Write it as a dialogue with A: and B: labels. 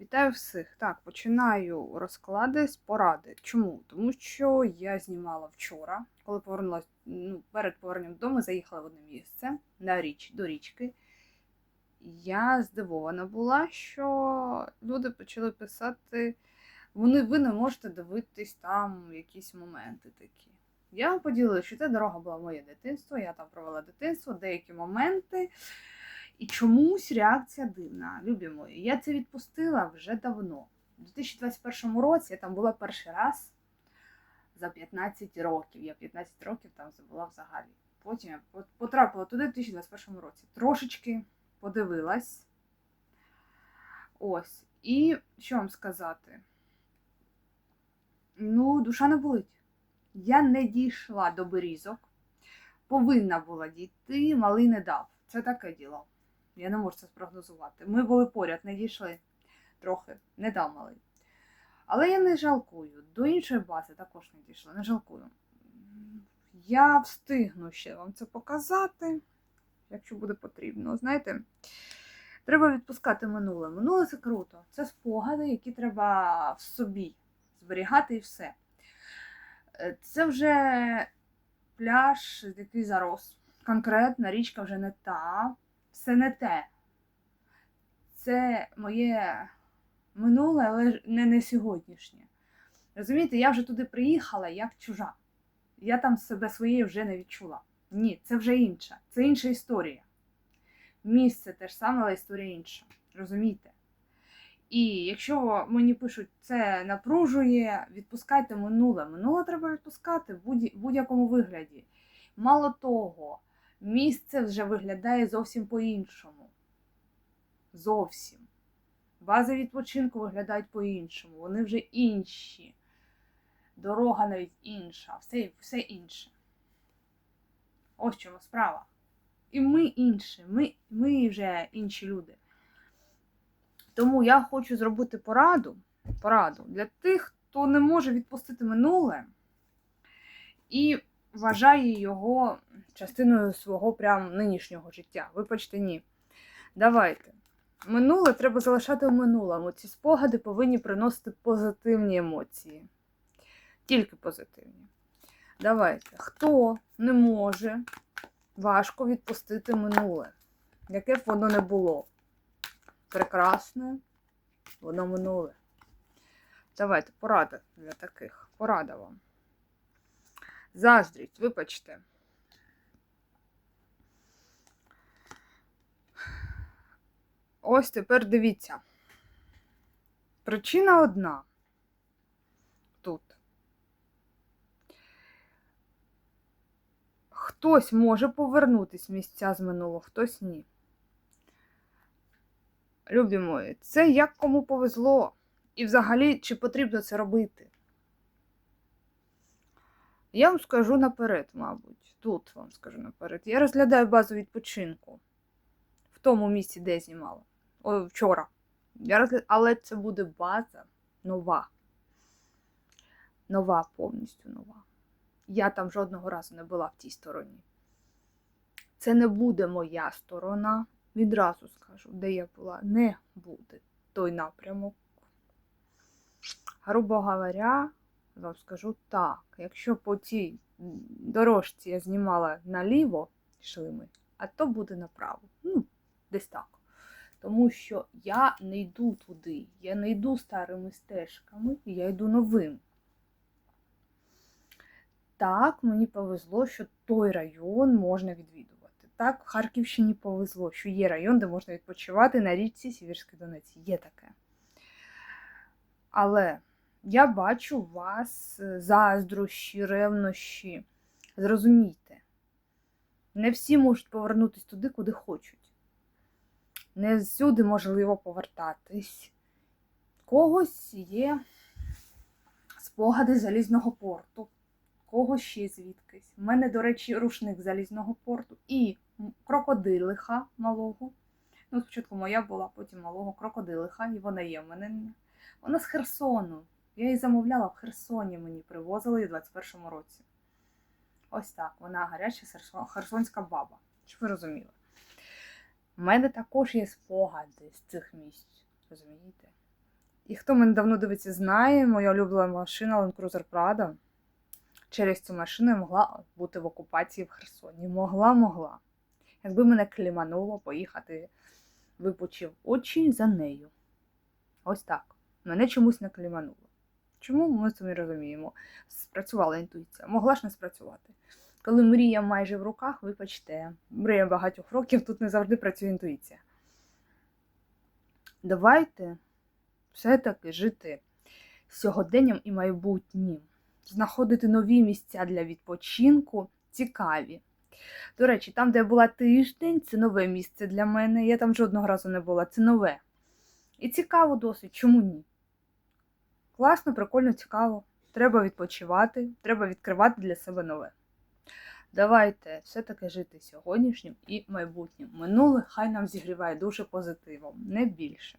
A: Вітаю всіх. Так, починаю розклади з поради. Чому? Тому що я знімала вчора, коли повернулася, ну, перед поверненням додому, заїхала в одне місце на річ, до річки. Я здивована була, що люди почали писати, вони, ви не можете дивитись там якісь моменти такі. Я поділила, що ця дорога була моє дитинство, я там провела дитинство, деякі моменти. І чомусь реакція дивна, любі мої. Я це відпустила вже давно. У 2021 році я там була перший раз за 15 років. Я 15 років там забула взагалі. Потім я потрапила туди в 2021 році. Трошечки подивилась. Ось. І що вам сказати? Ну, душа не болить. Я не дійшла до берізок. Повинна була дійти, малий не дав. Це таке діло. Я не можу це спрогнозувати. Ми були поряд, не дійшли трохи, не дав малий. Але я не жалкую. До іншої бази також не дійшла, не жалкую. Я встигну ще вам це показати, якщо буде потрібно. Знаєте, треба відпускати минуле. Минуле це круто. Це спогади, які треба в собі зберігати і все. Е, Це вже пляж, який зарос. Конкретна річка вже не та все не те. Це моє минуле, але не, не сьогоднішнє. Розумієте, я вже туди приїхала як чужа. Я там себе своєю вже не відчула. Ні, це вже інша. Це інша історія. Місце те ж саме, але історія інша. Розумієте? І якщо мені пишуть, це напружує, відпускайте минуле. Минуле треба відпускати в будь-якому вигляді. Мало того, місце вже виглядає зовсім по-іншому. Зовсім. Бази відпочинку виглядають по-іншому. Вони вже інші. Дорога навіть інша, все, все інше. Ось чому справа. І ми інші, ми, ми вже інші люди. Тому я хочу зробити пораду, пораду для тих, хто не може відпустити минуле і вважає його частиною свого прям нинішнього життя. Вибачте, ні. Давайте. Минуле треба залишати в минулому. Ці спогади повинні приносити позитивні емоції. Тільки позитивні. Давайте. Хто не може важко відпустити минуле, яке б воно не було? Прекрасне, воно минуле. Давайте, порада для таких. Порада вам. Заздрість, вибачте. Ось тепер дивіться. Причина одна. Тут. Хтось може повернутись в місця з минулого, хтось ні. Любі мої, це як кому повезло. І взагалі, чи потрібно це робити? Я вам скажу наперед, мабуть. Тут вам скажу наперед. Я розглядаю базу відпочинку в тому місці, де я знімала. О, вчора. Я розгля... Але це буде база нова. Нова, повністю нова. Я там жодного разу не була в тій стороні. Це не буде моя сторона. Відразу скажу, де я була. Не буде той напрямок. Грубо говоря, вам скажу так. Якщо по цій дорожці я знімала наліво, йшли ми, а то буде направо. Ну, десь так. Тому що я не йду туди, я не йду старими стежками, я йду новим. Так, мені повезло, що той район можна відвідувати. Так, в Харківщині повезло, що є район, де можна відпочивати на річці Сіверський Донець. Є таке. Але я бачу вас е, заздрощі, ревнощі. Зрозумійте, не всі можуть повернутися туди, куди хочуть. Не всюди можливо повертатись. Когось є спогади залізного порту, когось ще звідкись. У мене, до речі, рушник залізного порту і крокодилиха малого. Ну, спочатку моя була, потім малого крокодилиха, і вона є в мене. Вона з Херсону. Я її замовляла в Херсоні, мені привозили у 21-му році. Ось так, вона гаряча херсонська баба. Щоб ви розуміли. У мене також є спогади з цих місць. Розумієте? І хто мене давно дивиться, знає, моя улюблена машина Land Cruiser Prado. Через цю машину я могла бути в окупації в Херсоні. Могла, могла. Якби мене клімануло поїхати, випучив очі за нею. Ось так. Мене чомусь не клімануло. Чому ми самі розуміємо? Спрацювала інтуїція. Могла ж не спрацювати. Коли мрія майже в руках, вибачте, мрія багатьох років, тут не завжди працює інтуїція. Давайте все-таки жити сьогоденням і майбутнім, знаходити нові місця для відпочинку, цікаві. До речі, там, де я була тиждень, це нове місце для мене. Я там жодного разу не була, це нове. І цікаво досить, чому ні? Класно, прикольно, цікаво. Треба відпочивати, треба відкривати для себе нове. Давайте все-таки жити сьогоднішнім і майбутнім. Минуле хай нам зігріває дуже позитивом, не більше.